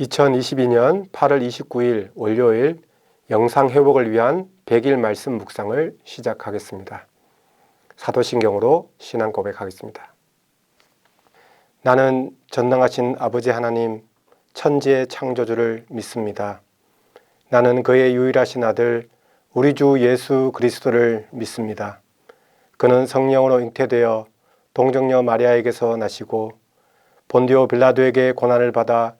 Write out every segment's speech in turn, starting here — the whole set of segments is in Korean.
2022년 8월 29일 월요일 영상 회복을 위한 100일 말씀 묵상을 시작하겠습니다. 사도신경으로 신앙 고백하겠습니다. 나는 전능하신 아버지 하나님 천지의 창조주를 믿습니다. 나는 그의 유일하신 아들 우리 주 예수 그리스도를 믿습니다. 그는 성령으로 잉태되어 동정녀 마리아에게서 나시고 본디오 빌라도에게 고난을 받아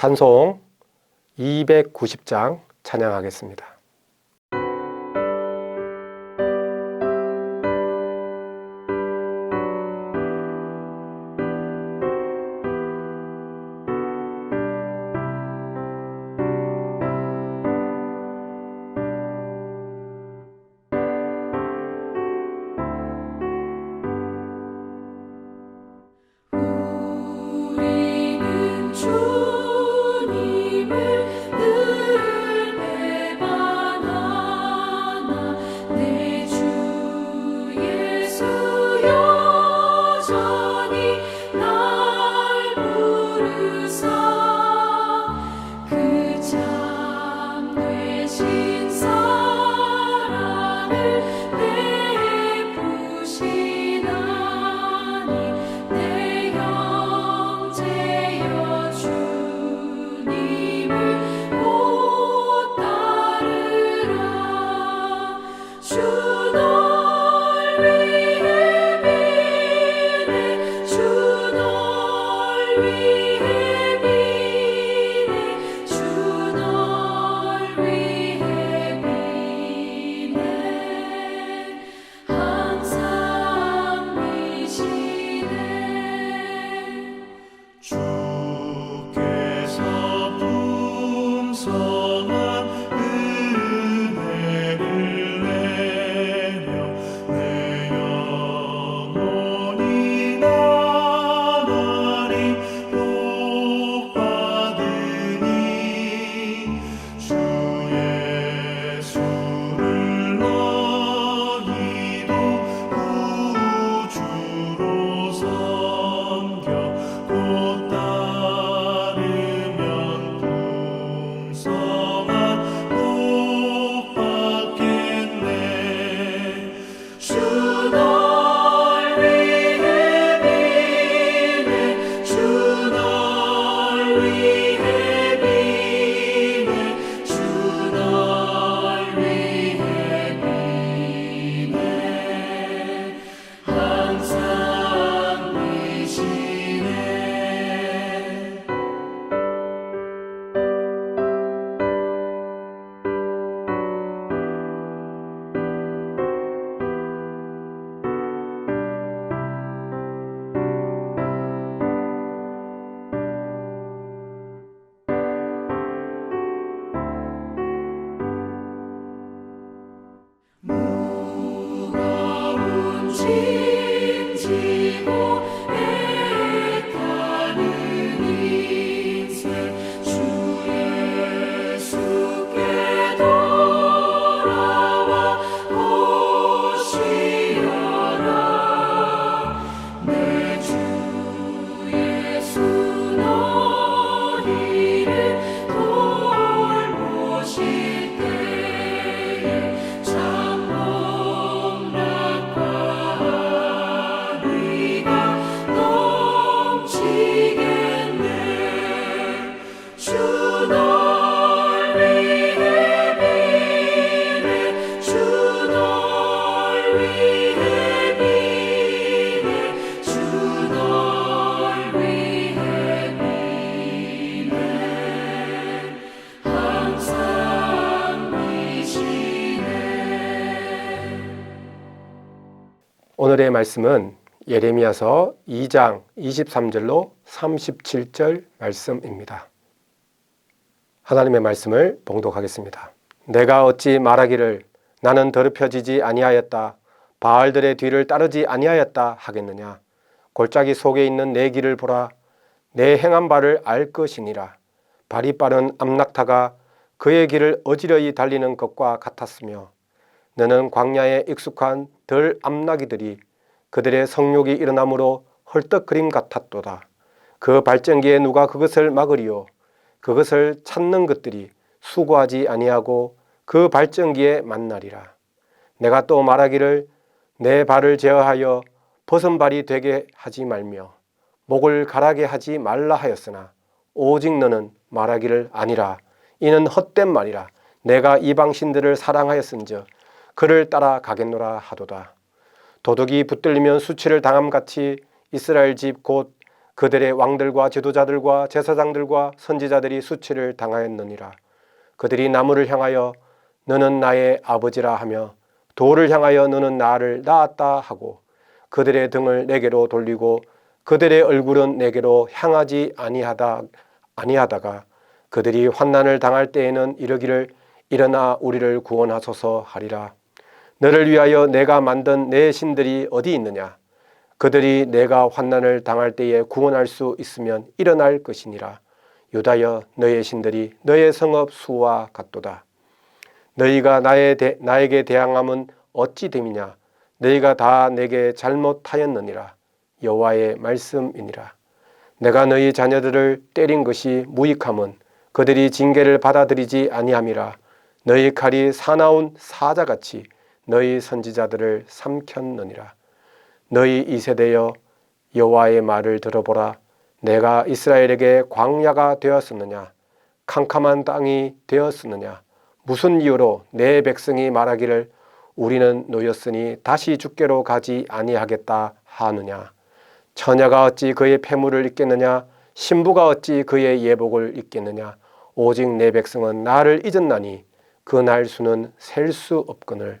찬송 290장 찬양하겠습니다. 위 말씀은 예레미야서 2장 23절로 37절 말씀입니다. 하나님의 말씀을 봉독하겠습니다. 내가 어찌 말하기를 나는 더럽혀지지 아니하였다. 바알들의 뒤를 따르지 아니하였다 하겠느냐. 골짜기 속에 있는 내 길을 보라. 내 행한 바를 알 것이니라. 발이 빠른 암낙타가 그의 길을 어지러이 달리는 것과 같았으며 너는 광야에 익숙한 덜 암나기들이 그들의 성욕이 일어나므로 헐떡그림 같았도다. 그 발전기에 누가 그것을 막으리요. 그것을 찾는 것들이 수고하지 아니하고 그 발전기에 만나리라. 내가 또 말하기를 내 발을 제어하여 벗은 발이 되게 하지 말며 목을 가라게 하지 말라 하였으나 오직 너는 말하기를 아니라 이는 헛된 말이라 내가 이방 신들을 사랑하였은즉 그를 따라 가겠노라 하도다. 도둑이 붙들리면 수치를 당함 같이 이스라엘 집 곧 그들의 왕들과 지도자들과 제사장들과 선지자들이 수치를 당하였느니라. 그들이 나무를 향하여 너는 나의 아버지라 하며 돌을 향하여 너는 나를 낳았다 하고 그들의 등을 내게로 돌리고 그들의 얼굴은 내게로 향하지 아니하다 아니하다가 그들이 환난을 당할 때에는 이르기를 일어나 우리를 구원하소서 하리라. 너를 위하여 내가 만든 내 신들이 어디 있느냐? 그들이 내가 환난을 당할 때에 구원할 수 있으면 일어날 것이니라. 유다여 너의 신들이 너의 성읍 수와 같도다. 너희가 나의 대, 나에게 대항함은 어찌 됨이냐? 너희가 다 내게 잘못하였느니라. 여호와의 말씀이니라. 내가 너희 자녀들을 때린 것이 무익함은 그들이 징계를 받아들이지 아니함이라. 너희 칼이 사나운 사자같이 너희 선지자들을 삼켰느니라. 너희 이 세대여 여호와의 말을 들어보라. 내가 이스라엘에게 광야가 되었었느냐? 캄캄한 땅이 되었었느냐? 무슨 이유로 내 백성이 말하기를 우리는 노였으니 다시 죽게로 가지 아니하겠다 하느냐? 처녀가 어찌 그의 폐물을 잊겠느냐? 신부가 어찌 그의 예복을 잊겠느냐? 오직 내 백성은 나를 잊었나니 그 날 수는 셀 수 없거늘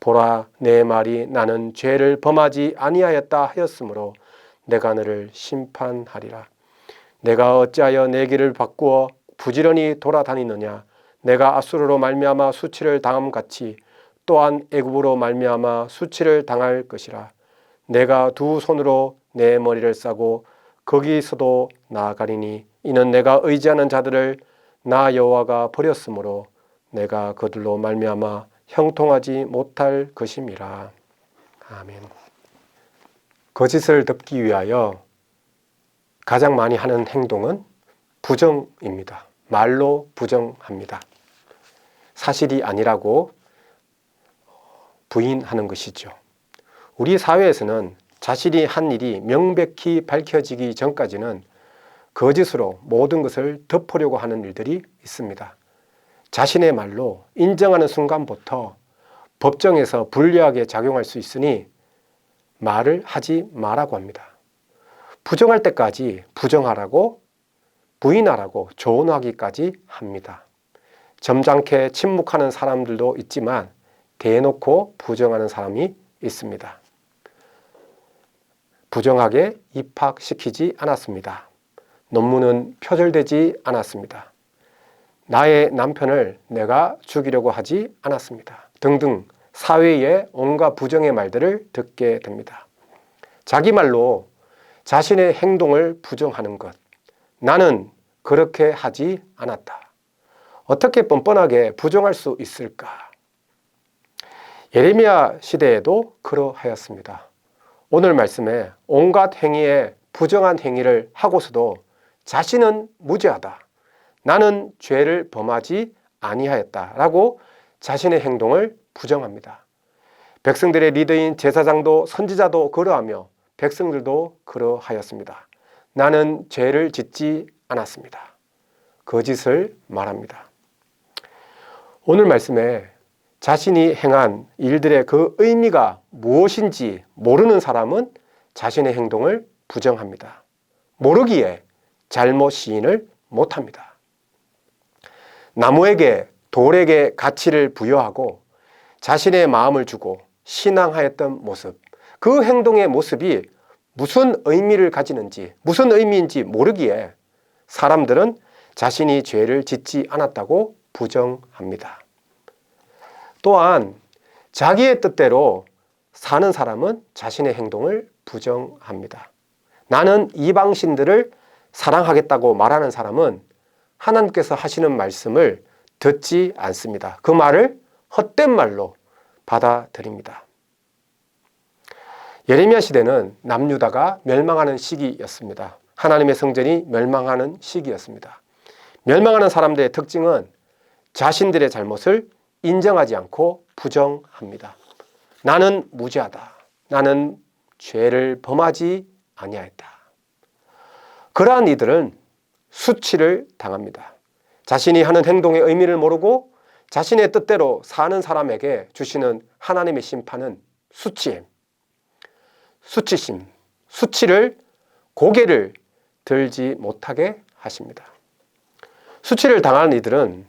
보라 내 말이 나는 죄를 범하지 아니하였다 하였으므로 내가 너를 심판하리라. 내가 어찌하여 내 길을 바꾸어 부지런히 돌아다니느냐? 내가 아수르로 말미암아 수치를 당함 같이 또한 애굽으로 말미암아 수치를 당할 것이라. 내가 두 손으로 내 머리를 싸고 거기서도 나아가리니 이는 내가 의지하는 자들을 나 여호와가 버렸으므로 내가 그들로 말미암아 형통하지 못할 것임이라. 아멘. 거짓을 덮기 위하여 가장 많이 하는 행동은 부정입니다. 말로 부정합니다. 사실이 아니라고 부인하는 것이죠. 우리 사회에서는 자신이 한 일이 명백히 밝혀지기 전까지는 거짓으로 모든 것을 덮으려고 하는 일들이 있습니다. 자신의 말로 인정하는 순간부터 법정에서 불리하게 작용할 수 있으니 말을 하지 말라고 합니다. 부정할 때까지 부정하라고 부인하라고 조언하기까지 합니다. 점잖게 침묵하는 사람들도 있지만 대놓고 부정하는 사람이 있습니다. 부정하게 입학시키지 않았습니다. 논문은 표절되지 않았습니다. 나의 남편을 내가 죽이려고 하지 않았습니다. 등등 사회의 온갖 부정의 말들을 듣게 됩니다. 자기 말로 자신의 행동을 부정하는 것. 나는 그렇게 하지 않았다. 어떻게 뻔뻔하게 부정할 수 있을까? 예레미야 시대에도 그러하였습니다. 오늘 말씀에 온갖 행위에 부정한 행위를 하고서도 자신은 무죄하다. 나는 죄를 범하지 아니하였다라고 자신의 행동을 부정합니다. 백성들의 리더인 제사장도 선지자도 그러하며 백성들도 그러하였습니다. 나는 죄를 짓지 않았습니다. 거짓을 말합니다. 오늘 말씀에 자신이 행한 일들의 그 의미가 무엇인지 모르는 사람은 자신의 행동을 부정합니다. 모르기에 잘못 시인을 못합니다. 나무에게 돌에게 가치를 부여하고 자신의 마음을 주고 신앙하였던 모습, 그 행동의 모습이 무슨 의미를 가지는지, 무슨 의미인지 모르기에 사람들은 자신이 죄를 짓지 않았다고 부정합니다. 또한 자기의 뜻대로 사는 사람은 자신의 행동을 부정합니다. 나는 이방신들을 사랑하겠다고 말하는 사람은 하나님께서 하시는 말씀을 듣지 않습니다. 그 말을 헛된 말로 받아들입니다. 예레미야 시대는 남유다가 멸망하는 시기였습니다. 하나님의 성전이 멸망하는 시기였습니다. 멸망하는 사람들의 특징은 자신들의 잘못을 인정하지 않고 부정합니다. 나는 무죄하다. 나는 죄를 범하지 아니하였다. 그러한 이들은 수치를 당합니다. 자신이 하는 행동의 의미를 모르고 자신의 뜻대로 사는 사람에게 주시는 하나님의 심판은 수치임, 수치심, 수치를 고개를 들지 못하게 하십니다. 수치를 당하는 이들은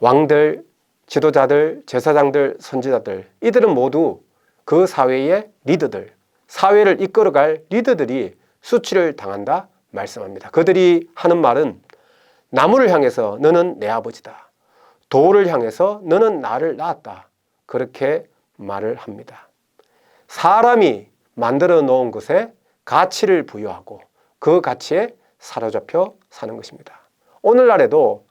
왕들, 지도자들, 제사장들, 선지자들, 이들은 모두 그 사회의 리더들, 사회를 이끌어갈 리더들이 수치를 당한다 말씀합니다. 그들이 하는 말은 나무를 향해서 너는 내 아버지다. 돌을 향해서 너는 나를 낳았다. 그렇게 말을 합니다. 사람이 만들어 놓은 것에 가치를 부여하고 그 가치에 사로잡혀 사는 것입니다. 오늘날에도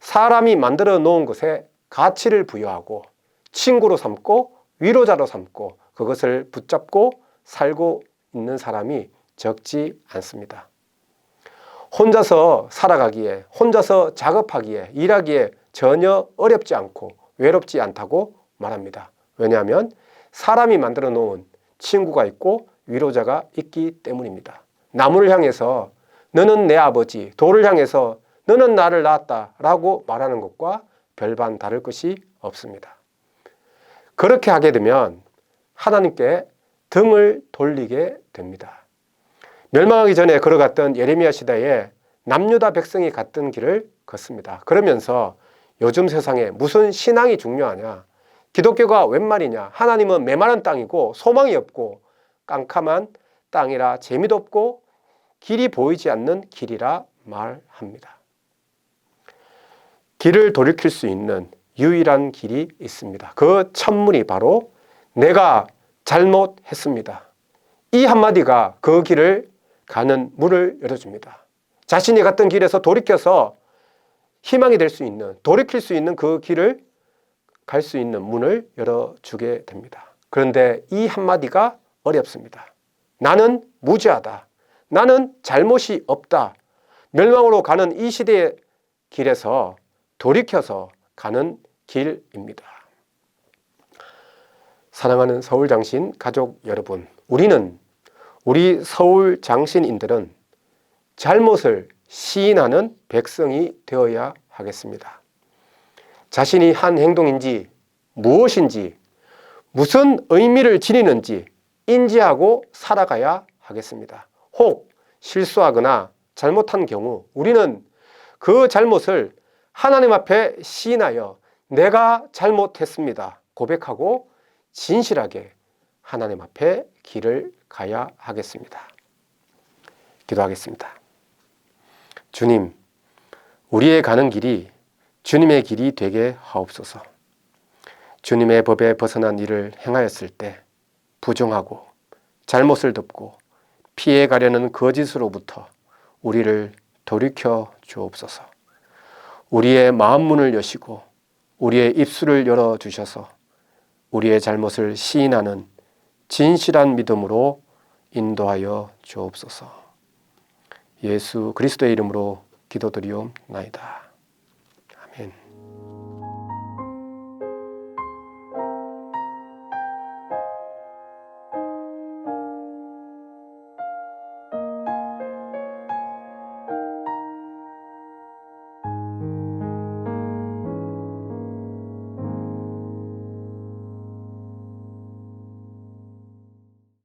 사람이 만들어 놓은 것에 가치를 부여하고 친구로 삼고 위로자로 삼고 그것을 붙잡고 살고 있는 사람이 적지 않습니다. 혼자서 살아가기에, 혼자서 작업하기에, 일하기에 전혀 어렵지 않고 외롭지 않다고 말합니다. 왜냐하면 사람이 만들어 놓은 친구가 있고 위로자가 있기 때문입니다. 나무를 향해서 너는 내 아버지, 돌을 향해서 너는 나를 낳았다 라고 말하는 것과 별반 다를 것이 없습니다. 그렇게 하게 되면 하나님께 등을 돌리게 됩니다. 멸망하기 전에 걸어갔던 예레미야 시대에 남유다 백성이 갔던 길을 걷습니다. 그러면서 요즘 세상에 무슨 신앙이 중요하냐? 기독교가 웬 말이냐? 하나님은 메마른 땅이고 소망이 없고 깜깜한 땅이라 재미도 없고 길이 보이지 않는 길이라 말합니다. 길을 돌이킬 수 있는 유일한 길이 있습니다. 그 첫문이 바로 내가 잘못했습니다. 이 한마디가 그 길을 가는 문을 열어줍니다. 자신이 갔던 길에서 돌이켜서 희망이 될 수 있는, 돌이킬 수 있는 그 길을 갈 수 있는 문을 열어주게 됩니다. 그런데 이 한마디가 어렵습니다. 나는 무죄하다. 나는 잘못이 없다. 멸망으로 가는 이 시대의 길에서 돌이켜서 가는 길입니다. 사랑하는 서울 장신 가족 여러분, 우리는 우리 서울 장신인들은 잘못을 시인하는 백성이 되어야 하겠습니다. 자신이 한 행동인지 무엇인지 무슨 의미를 지니는지 인지하고 살아가야 하겠습니다. 혹 실수하거나 잘못한 경우 우리는 그 잘못을 하나님 앞에 시인하여 내가 잘못했습니다. 고백하고 진실하게 하나님 앞에 길을 가야 하겠습니다. 기도하겠습니다. 주님, 우리의 가는 길이 주님의 길이 되게 하옵소서. 주님의 법에 벗어난 일을 행하였을 때 부정하고 잘못을 덮고 피해 가려는 거짓으로부터 우리를 돌이켜 주옵소서. 우리의 마음 문을 여시고 우리의 입술을 열어 주셔서 우리의 잘못을 시인하는 진실한 믿음으로 인도하여 주옵소서. 예수 그리스도의 이름으로 기도드리옵나이다.